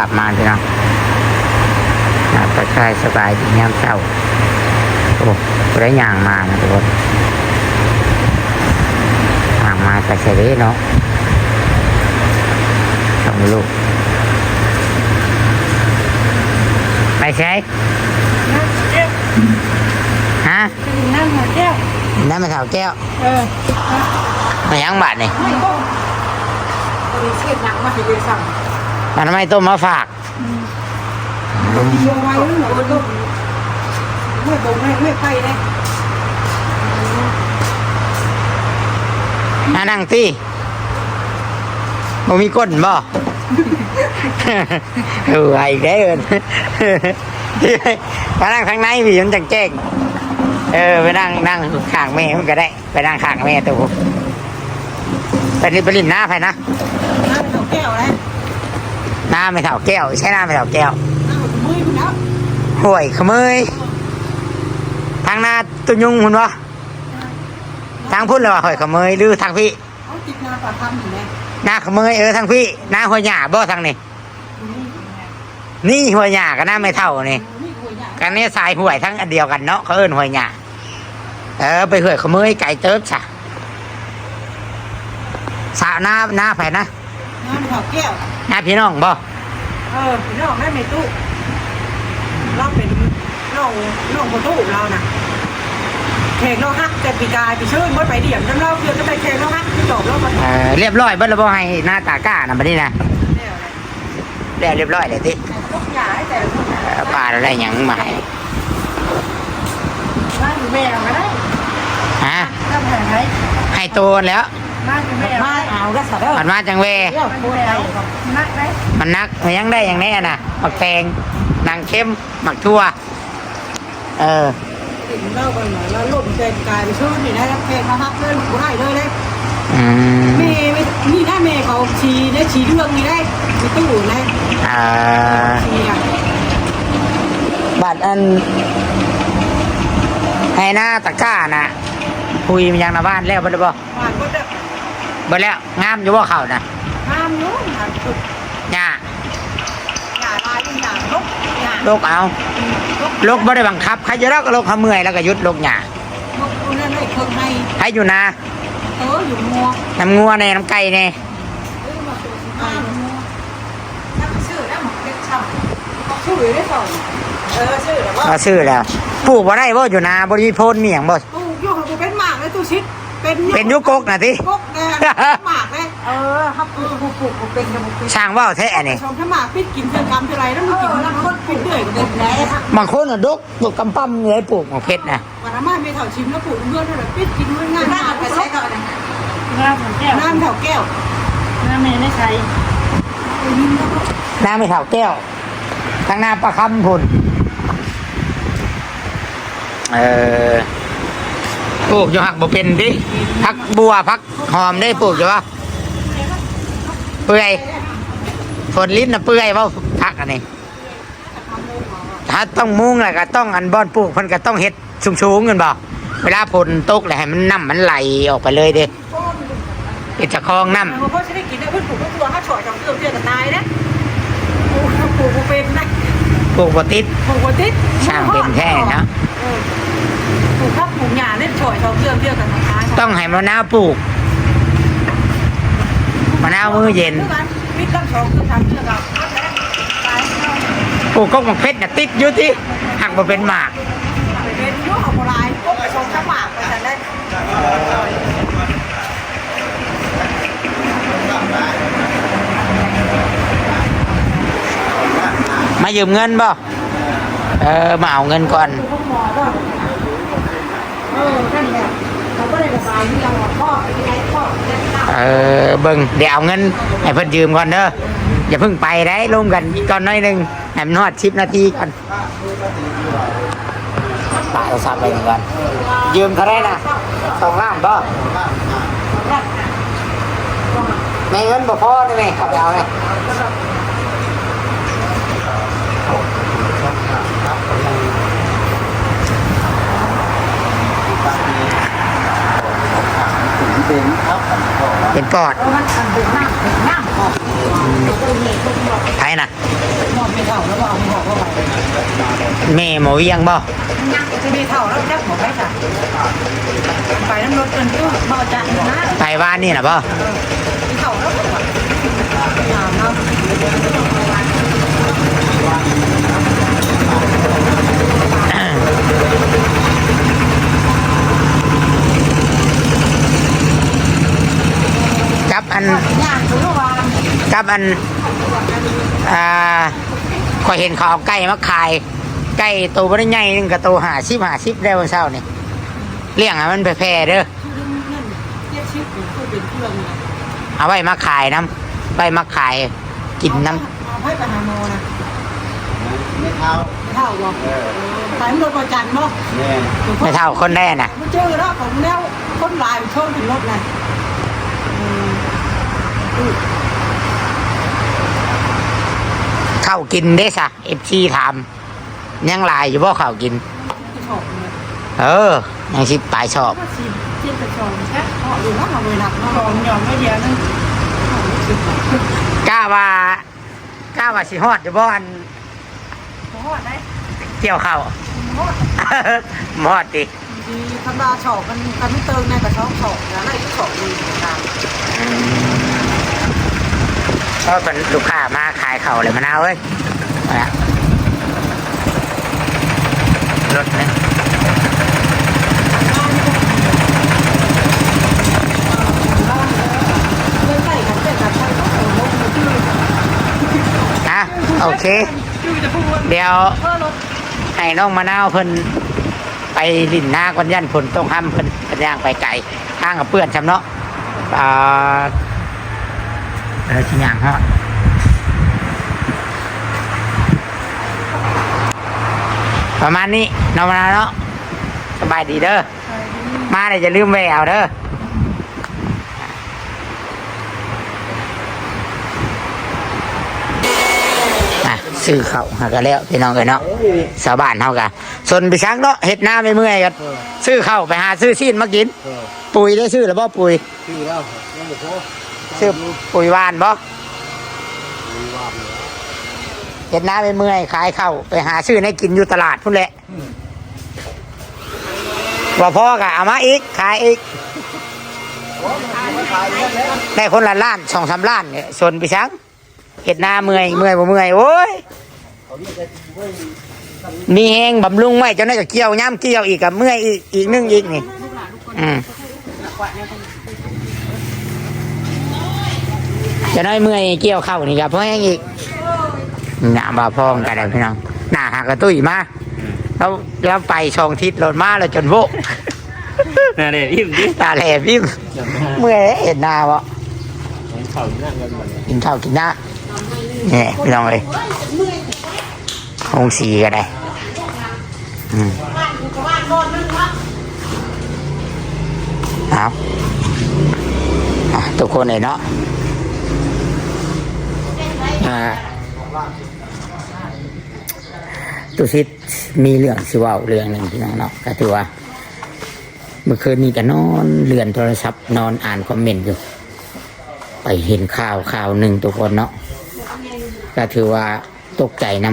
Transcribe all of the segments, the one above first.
าพมาพี่น้องน่าจะใช่สบายดียามเช้าโอ้ไรย่างมานะทุกคนย่างมาแต่เฉยเนาะต้องลูกไปใช้ฮะนั่งหัวแก้วนั่นไม่เท่าแก้วเออไม่ยังบาทนี่ไม่ต้องบริเช็ดหนังมาให้เลยสั่ง มันทำไมต้มมาฝากโยงไว้หนูลูกไม่ตรงไม่ไม่ไปเลยมานั่งตีบ่มีก้นบ่เออไอ้เด้อมานั่งข้างในพี่มันจังแจ้งเออไปนั่งนั่งข้างแม่มันก็ได้ ไปนั่งข้างแม่ตัวผมไปนี่ไปลินหน้าไปนะนั่งหัวแก้วเลยห น้าไม่เท่าแก้ว ใช่หน้าไม่เท่าแก้วนั่งมือแล้วห่วยขโมยทางหน้าตุยุงคุณวะทางพุ่นเลยว่าห่วยขโมยหรือทางพี่เขาติดงานปะทำอยู่เลยหน้าขโมยเออทางพี่หน้าหัวหยาบ่ทางนี่นี่หัวหยากับหน้าไม่เท่านี่นี่หัวใหญ่กันนี้สายห่วยทั้งอันเดียวกันเนาะเขาเอิ้นห่วยหยาเออไปห่วยขโมยไก่เติบซะสาวหน้าหน้าไผนะนั่งหัวแก้วหน้าพี่น้องบ่ เออพี่น้องได้ไม่ตู้เราเป็นน้องน้องประตูเราน่ะแขกเราฮักแต่ปีกายไปชื่นมดไปเดี่ยมจำเราเพื่อนก็ไปแขกเราฮักที่จบแล้วมันเออเรียบร้อยเบิดแล้วบ่ให้หน้าตากล้านะบัดนี้นะเนี่ยเลยแล้วเรียบร้อยเลยติลูกใหญ่แต่ละคนเออป้าเราได้หยังมาให้บ้านอยู่แม่เราไม่ได้ฮะถ้าแผงไหนให้โตนแล้วบ้านอยู่แม่บ้านเอาก็สัตว์เด้อมันมาจังเวเที่ยวพูดอะไรนักไหมมันนักมันยังได้อย่างแน่น่ะหมักแตงนางเข้มหมักทั่ว เออ ถึงเล่าไปหน่อยแล้วล่มเต็มกายไปชื่นนี่นะแขกมาฮักเลยกูได้เลยเลยอืมเมย์นี่ได้เมย์เขาชีได้ชีเรื่องนี้ได้มีตู้เลยอ่าชีอะบัตรอันให้หน้าตะกร้าน่ะคุยมันยังในบ้านแล้วบ่ได้บ่ผ่านก็จะ บ่แล้วงามอยู่บ่เขาน่ะห้ามนู้นหาจุดหญ้าหย่าลายเป็นหย่าลกหย่าลกเอาลกบ่ได้บังคับใครจะลกก็ลกเขาเมื่อยแล้วก็หยุดลกหญ้าลกตัวนั้นเลยเครื่องให้ให้อยู่นาเอออยู่งัวน้ำงัวในน้ำไก่ในเออมาตัวสิบ้านงัวถ้าชื่อได้หมดเล็กช่ำเขาชื่อได้สองเออชื่อแต่ว่าก็ซื้อแล้วปลูกบ่ได้บ่อยู่นาบ่มีโพนมีหยังบ่ตู้ยุ่งกูเป็นหมากเลยตู้ชิด เป็นเป็นยุกกน่ะติกกแกหมากเลยเออครับปลูกปลูกปลูกเป็นกระบอกเป็นช่างว่าวแท้นี่ชมถ้าหมากพิษกินเพื่อกรรมเท่าไรแล้วมันกินแล้วมันเป็นเดือยกันเลยบางคนน่ะดกดกกำปั้มเลยปลูกหมกเพชรน่ะวันนั้นไม่เถาชิมแล้วปลูกเพื่อนเท่าไรพิษกินง่ายง่ายง่ายไปใช้ก่อนนะน้ำของแก้วน้ำแถวแก้วน้ำไม่ได้ใช้น้ำไม่เท่าแก้วทางหน้าประคำพุ่นเออ ปลูกอยู่หักบ่เป็นดิพักบัวพักหอมได้ปลูกอยู่วะเปื่อยฝนลิ้นน่ะเปื่อยว่าพักอันนี้ถ้าต้องมุงแหละก็ต้องอันบอนปลูกมันก็ต้องเฮ็ดสูงๆเงินบ่เวลาฝนตกแหละให้มันน้ำมันไหลออกไปเลยเด้เอ็ดจะคลองน้ำเพราะฉันได้กินนะเพื่อนปลูกตัวห้าฉ่อยจอมเสื่อมเสื่อกันตายนะปลูกปลูกเป็นนะปลูกบ่ติดปลูกติดช่างเป็นแท้เนาะ อยจอมเสื่อมเสื่อกันตายต้องให้มะนาวปลูกมะนาวมือเย็นพิษต้องชองคือทำเสื่อกับปลูกก็มักเพชรน่ะติดอยู่ที่หักมาเป็นหมากเป็นยุคของโบราณกกระชงข้าวหมากไปแต่ได้มายืมเงินบ่ เออ มาเอาเงินก่อน อก็เออนั่นแหละเขาก็เลยระบายที่เราพ่อไปไงพ่อเล่นข้าวเออเบิ่งเดี๋ยวเอาเงินให้เพิ่นยืมก่อนเด้ออย่าเพิ่งไปได้ลงกันก่อนหน้อยหนึงให้มันฮอด10นาทีก่อนตาโทรศัพท์ไปหนึ่งก่อนยืมเท่าไหรนะสองล้านบ่ในเงินบ่พอนี่แม่ขับไปเอาเลย เป็นครับ เป็นปอดมันทำเป็นน้ำเป็นน้ำออกไผน่ะมอบไม่เท่าแล้วว่าเอาหอกเข้าไปแม่หมอเวียงบ่จะมีเท่าแล้วแค่หมอกไปจ้ะไปน้ำรถกันก็เบาจัดนะไผบ้านนี่น่ะบ่มีเท่าแล้วก็ว่าถามเนาะกับอัน ย่างคือว่า กับ อันอ่าข่อยเห็นเขาเอาไก่มาขาย ไก่ตัวบ่ได้ใหญ่หนึงกับตัวหาชิบหาชิบได้วันเช้านี่เลี้ยงให้มันแพร่ๆเด้อเทียบชิปคือเป็นเครื่องเนี่ยเอาไว้มาขายน้ำไว้มาขายกินน้เอาให้ไปหาโมนะไม่เท้าเท่าบ่ไปมันรถประจันบ่แม่ำไม่เท่าคนแน่น่ะมันเจอแล้วของแนวคนลายชนถึงรถไงเข้าวกินได้สะเอฟซีถามยังหลายอยู่บ่ข้าวกินที่ชอบเลยเออยังสิปลายชอบก็ชิมชิมกระชอนแค่เพราะดูว่าเราเวลาเราของหยอมไม่เดียวนึงกล้าว่ากล้าว่าสิฮอดอยู่บ่อันเพราะว่าได้เกี่ยวข้าวเพราะมอดดิดีธรรมดาชอบมันมันไม่เติมในกระชอบชอบแล้วอะไรก็ชอบดีเหมือนกัน เพราะเป็นลูกค้ามาขายเข้าเลยมะนาวเอ้ยมาแล้วรถนี่ยเลื่อนะโอเค เดี๋ยวให้น้องมะนาวเพิ่นไปลินหน้าก่อนยันฝนตกห้ำเพิ่นเพิ่นย่างไปไกลทางกับเพื่อนจำเนาะอ่า เออชิ้นย่างฮะประมาณนี้น้องมะนาวเนาะสบายดีเด้อมาเดี๋ยวจะลืมแววเด้ออะซื้อเขาวหากันแล้วพี่น้องกันเนาะชาวบ้านเฮากะส่วนไปช้างเนาะเฮ็ดหน้าไม่เมื่อยกันซื้อเข้าวไปหาซื้อซีนมากินเออปุ๋ยได้ซื้อหรือบ่ปุ๋ยชื่อแล้วยังไม่พอ ซื้อปุ๋ยหวานบ่มีว่าเหลือเฮ็ดหน้าไม่เมื่อยขายเข้าวไปหาซื้อให้กินอยู่ตลาดพุ่นแหละบ่พอกะเอามาอีก ขายอีกได้คนละล้านสองสามล้านเนี่ยส่วนไปช้างเฮ็ดหน้าเมื่อยเมื่อยบ่เมื่อยโอ้ยมีแหงบำรุงไว้เจ้าน้อยก็เกี่ยวย่ำเกี่ยวอีกกับเมื่อยอีกอีกนึงอีกนี่ อืม จะน้อยเมื่อยเกี่ยวเข้านี่ครับเพราะแห้งอีกหน้าบาพองกันเลยพี่น้องหน้าหักกระตุ้ยมาแล้วแล้วไปชองทิศรถมาแล้วจนโวกน่าเด็ดอิ่มดิตาแหลบพิมเมื่อยเห็นหน้าบ่ของเขาอยู่นั่งกันหมดเลยกินข้าวกินหน้าเนี่ยพี่น้องเลยคงสีก็ได้อืมเอาอะทุกคนเลยเนาะอ่า ตุสิตมีเรื่องสิว่าเรื่องหนึ่งพี่น้องเนาะก็ถือว่า เมื่อคืนนี้ก็นอนเลื่อนโทรศัพท์นอนอ่านคอมเมนต์อยู่ ไปเห็นข่าวข่าวหนึ่งทุกคนเนาะก็ถือว่าตกใจน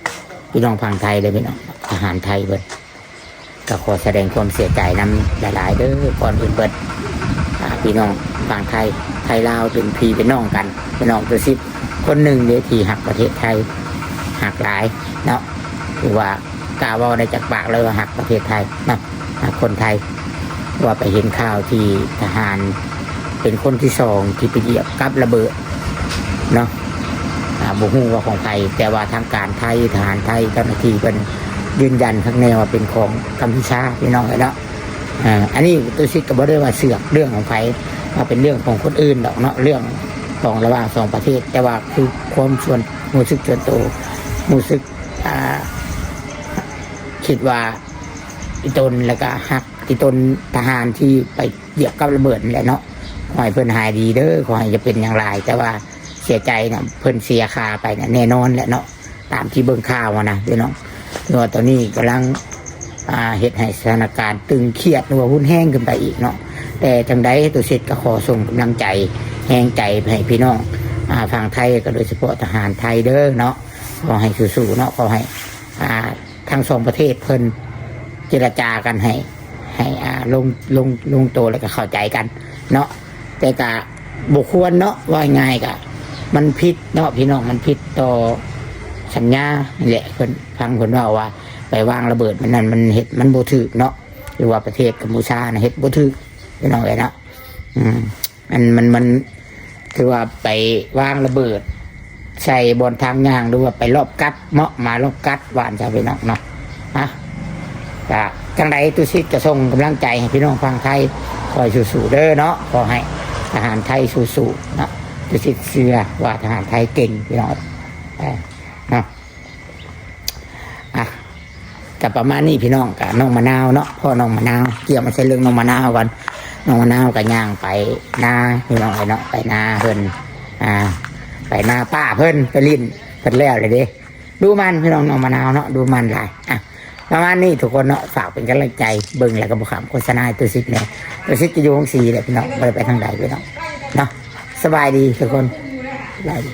ำพี่น้องพังไทยเลยพี่น้องทหารไทยเบิดก็ขอแสดงความเสียใจนำหลายๆเด้อก่อนอื่นเบิดพี่น้องพังไทยไทยลาวเป็นพี่เป็นน้องกันเป็นน้องตัวซิบ คนหนึ่งเดียที่หักประเทศไทยหักหลายเนาะคือว่ากาวาในจากปากเลยว่าหักประเทศไทยเนาะหักคนไทยว่าไปเห็นข่าวที่ทหารเป็นคนที่สองที่ไปเหยียบกับระเบิดเนาะบุหูว่าของไทย แต่ว่าทางการไทยทหารไทยเจ้าหน้าที่เป็นยืนยันข้างในว่าเป็นของกัมพูชาพี่น้องเนาะอ่าอันนี้ตัวชิดก็บอกได้ว่าเสือกเรื่องของไทยว่าเป็นเรื่องของคนอื่นดอกเนาะเรื่อง ของระหว่างสองประเทศ แต่ว่าคือความส่วนมูสึกส่วนตัวมูสึกคิดว่าอีตนแล้วก็หักอีตนทหารที่ไปเหยียบกับระเบิดแหละเนาะขอให้เพิ่อนหายดีเด้อขอให้จะเป็นอย่างไรแต่ว่าเสียใจนะเพิ่อนเสียคาไปนะแน่นอนแหละเนาะตามที่เบิ่งข่าวนะพี่น้องเพราะว่าตอนนี้กำลังเหตุให้สถานการณ์ตึงเครียดหรือว่าหุ้นแห้งขึ้นไปอีกเนาะ แต่จังใดตัวเสร็จก็ขอส่งกำลังใจแห้งใจไปให้พี่น้องอ่าทางไทยก็โดยเฉพาะทหารไทยเด้อเนาะขอให้สู้ๆเนาะขอให้อ่าทั้งสองประเทศเพิ่นเจรจากันให้ให้อ่าลงลงลงโตแล้วก็เข้าใจกัน เนาะแต่กะบุควรเนาะว่าง่ายกะ มันผิดเนาะพี่น้องมันผิดต่อสัญญานี่แหละเพิ่นฟังเพิ่นว่าว่า ไปวางระเบิดมันนั่นมันเฮ็ดมันบ่ถูกเนาะหรือว่าประเทศกัมพูชานะเฮ็ดบ่ถูก พี่น้องเอ้ยนะอืมมันมันมันคือว่าไปวางระเบิด ใส่บนทางยางหรือว่าไปรอบกัดเมาะมารอบกัดหวานจะพี่น้องเนาะฮะกะจังใดตุสิจะส่งกำลังใจให้พี่น้องฟังไทยคอยสู้ๆเด้อเนาะขอให้ทหารไทยสู้ๆเนาะตุสิเชื่อว่าทหารไทยเก่งพี่น้องเออนาะอะกับประมาณนี้พี่น้องกับน้องมะนาวเนาะพ่อน้องมะนาวเกี่ยวมาใช้เรื่องน้องมะนาวก่อน น้องมะนาวกับย่างไปนาพี่น้องไอ้เนาะไปนาเพิ่นอ่า ไปนาป้าเพิ่นไปลิ้นเพิ่นแล้วเลยเด้ดูมันพี่น้องน้องมะนาวเนาะดูมันหลายอะประมาณนี้ทุกคนเนาะฝากเป็นกำลังใจเบิ่งแล้วก็บอกขำโฆษณาตัวซิกเนี่ยตัวซิกจะอยู่ของสีเลยพี่น้องไม่ได้ไปทางใดพี่น้องเนาะสบายดีทุกคนสบายดี